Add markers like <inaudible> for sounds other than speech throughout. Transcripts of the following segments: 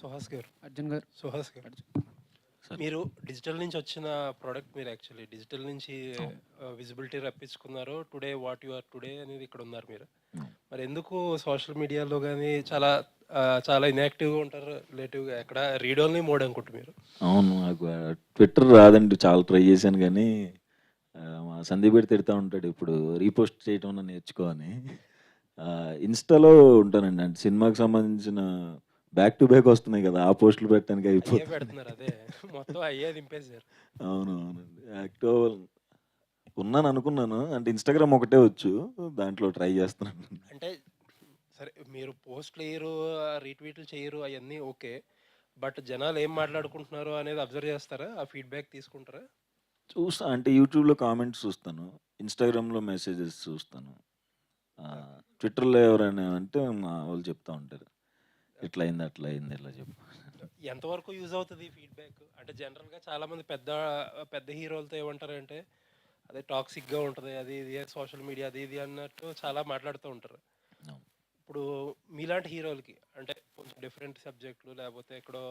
సుహాస్ గారు. అర్జున్ గారు. సుహాస్ గారు. మీరు డిజిటల్ నుంచి వచ్చిన ప్రోడక్ట్ మీరు యాక్చువల్లీ డిజిటల్ నుంచి visibility రప్పించుకున్నారు today what you are today అనేది ఇక్కడ ఉన్నారు మీరు. మరి ఎందుకు సోషల్ మీడియాలో కానీ చాలా చాలా ఇన్యాక్టివ్గా ఉంటారు రిలేటివ్గా ఎక్కడ రీడ్ ఓన్లీ మోడ్ అనుకుంటు మీరు? అవును నాకు ట్విట్టర్ రాదండి చాలా ట్రై చేశాను కానీ మా సందీప్ తిడతా ఉంటాడు ఇప్పుడు రీపోస్ట్ చేయటం అన్నా నేర్చుకో అని. ఆ, ఇన్స్టాలో ఉంటానండి అంటే సినిమాకి సంబంధించిన బ్యాక్ టు బ్యాక్ వస్తున్నాయి కదా ఆ పోస్టులు పెట్టడానికి అయిపోతుంది పెడుతున్నారు అదే. మొత్తం అయ్యే దింపేశారు. అవును అవునండి యాక్టివ్ ఉన్నాను అనుకున్నాను అంటే ఇన్స్టాగ్రామ్ ఒకటే వచ్చు దాంట్లో ట్రై చేస్తున్నాను. అంటే సరే మీరు పోస్ట్లు వేయరు రీట్వీట్లు చేయరు అవన్నీ ఓకే. బట్ జనాలు ఏం మాట్లాడుకుంటున్నారు అనేది అబ్జర్వ్ చేస్తారా? ఆ ఫీడ్బ్యాక్ తీసుకుంటారా? చూస్తా అంటే యూట్యూబ్లో కామెంట్స్ చూస్తాను ఇన్స్టాగ్రామ్లో మెసేజెస్ చూస్తాను. ట్విట్టర్లో ఎవరైనా అంటే మా వాళ్ళు చెప్తా ఉంటారు. ఇట్లా అయింది అట్లా అయింది ఇట్లా చెప్పు. ఎంతవరకు యూజ్ అవుతుంది ఫీడ్బ్యాక్? అంటే జనరల్గా చాలా మంది పెద్ద పెద్ద హీరోలతో ఏమంటారంటే అదే టాక్సిక్గా ఉంటుంది అది ఇది సోషల్ మీడియా అది ఇది అన్నట్టు చాలా మాట్లాడుతూ ఉంటారు. ఇప్పుడు మీలాంటి హీరోలకి అంటే కొంచెం డిఫరెంట్ సబ్జెక్టులు లేకపోతే ఎక్కడో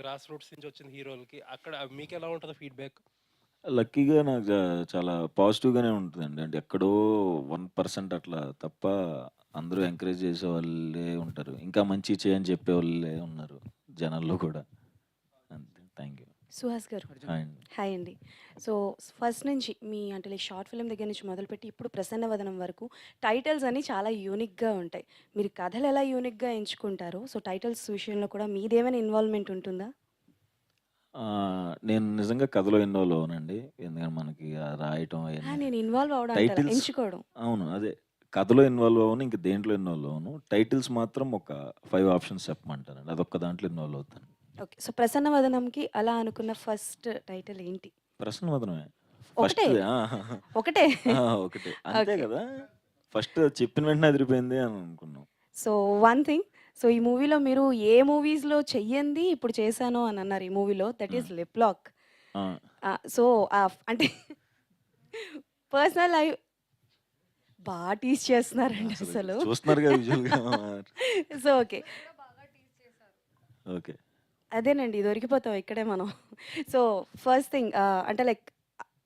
గ్రాస్ రూట్స్ నుంచి వచ్చిన హీరోలకి అక్కడ మీకు ఎలా ఉంటుంది ఫీడ్బ్యాక్? లక్కీగా నాకు చాలా పాజిటివ్గానే ఉంటుందండి. అంటే ఎక్కడో వన్ పర్సెంట్ అట్లా తప్ప అందరూ ఎంకరేజ్ చేసే వాళ్ళే ఉంటారు. ఇంకా మంచి చేయని చెప్పే వాళ్ళే ఉన్నారు జనాల్లో కూడా. అంతే. Thank you. Suhas garu. And. Hi అండి. సో ఫస్ట్ నుంచి మీ అంటే లైక్ షార్ట్ ఫిల్మ్ దగ్గర నుంచి మొదలుపెట్టి ఇప్పుడు ప్రసన్న వదనం వరకు టైటిల్స్ అన్ని చాలా యూనిక్గా ఉంటాయి. మీరు కథలు ఎలా యూనిక్గా ఎంచుకుంటారో సో టైటిల్స్ విషయంలో కూడా మీదేమైనా ఇన్వాల్వ్మెంట్ ఉంటుందా? ఆ, నేను నిజంగా కథలో ఇన్వాల్వ్ అవునండి ఎందుకంటే మనకి ఆ రాయటం ఆ, నేను ఇన్వాల్వ్ అవడం అంటారా? ఎంచుకోవడం. అవును. అదే కథలో ఇన్వాల్వ్ అవ్వను ఇంక దేంట్లో ఇన్వాల్వ్ అవ్వను. టైటిల్స్ మాత్రం ఒక ఫైవ్ ఆప్షన్స్ చెప్పమంటానండి. అదొక్క దాంట్లో ఇన్వాల్వ్ అవుతాను. ఓకే. సో ప్రసన్న వదనంకి అలా అనుకున్న ఫస్ట్ టైటిల్ ఏంటి? ప్రశ్న మాత్రమే ఫస్ట్ ఒకటే? ఒకటే. ఒకటే. అంతే. కదా? ఫస్ట్ చెప్పిన వెంటనే అదిరిపోయింది అని అనుకున్నాం. సో వన్ థింగ్ సో ఈ మూవీలో మీరు ఏ మూవీస్లో చెయ్యంది ఇప్పుడు చేశాను అని అన్నారు ఈ మూవీలో? దట్ ఈస్ లిప్ లాక్ ఆ, సో అంటే పర్సనల్ లైఫ్ బాగా టీచ్ చేస్తున్నారండి అసలు <laughs> సో ఓకే. ఓకే. అదేనండి దొరికిపోతాం ఇక్కడే మనం. సో ఫస్ట్ థింగ్ అంటే లైక్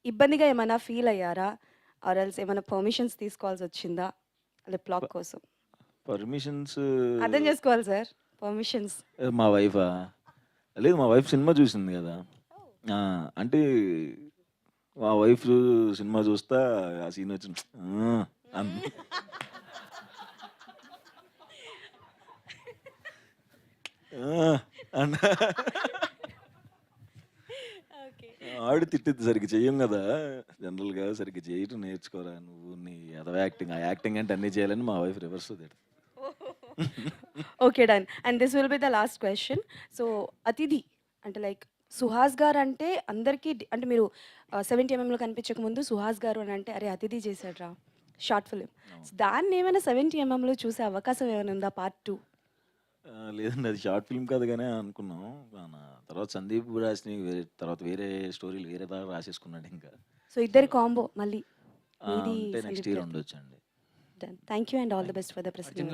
ఇబ్బందిగా ఏమైనా ఫీల్ అయ్యారా? ఆర్ఎల్స్ ఏమైనా పర్మిషన్స్ తీసుకోవాల్సి వచ్చిందా? లిప్ లాక్ కోసం. పర్మిషన్స్ అర్థం చేసుకోవాలి సార్. పర్మిషన్స్. మా వైఫా? లేదు మా వైఫ్ సినిమా చూసింది కదా. ఆ, అంటే మా వైఫ్ సినిమా చూస్తా ఆ సీన్ వచ్చి "ఆ" అంది. ఆ, అన్న ఆవిడ తిట్టిద్ది సరిగ్గా చెయ్యం కదా. జనరల్గా సరిగ్గా చేయటం నేర్చుకోరా నువ్వు నీ అదవ యాక్టింగ్. ఆ యాక్టింగ్ అంటే అన్నీ చేయాలని మా వైఫ్ రివర్స్ తిడుతుంది. Okay done and this will be the last question so అతిథి అంటే లైక్ సుహాస్ గారు అంటే అందరికీ అంటే మీరు సెవెంటీ ఎంఎంలో కనిపించక ముందు సుహాస్ గారు అని అంటే అరే అతిథి చేశాడ్రా షార్ట్ ఫిలిం దాన్ని ఏమైనా సెవెంటీ ఎంఎంలో చూసే అవకాశం ఏమైనా ఉందా? పార్ట్ టూ లేదండి అది షార్ట్ ఫిల్మ్ కాదు కానీ అనుకున్నాం. తర్వాత సందీప్ రాసిన వేరే తర్వాత వేరే స్టోరీలు వేరే దాకా రాసేసుకున్నాడు ఇంకా. సో ఇద్దరి కాంబో మళ్ళీ. Next year. ఉండొచ్చు అండి thank you and all the best for the president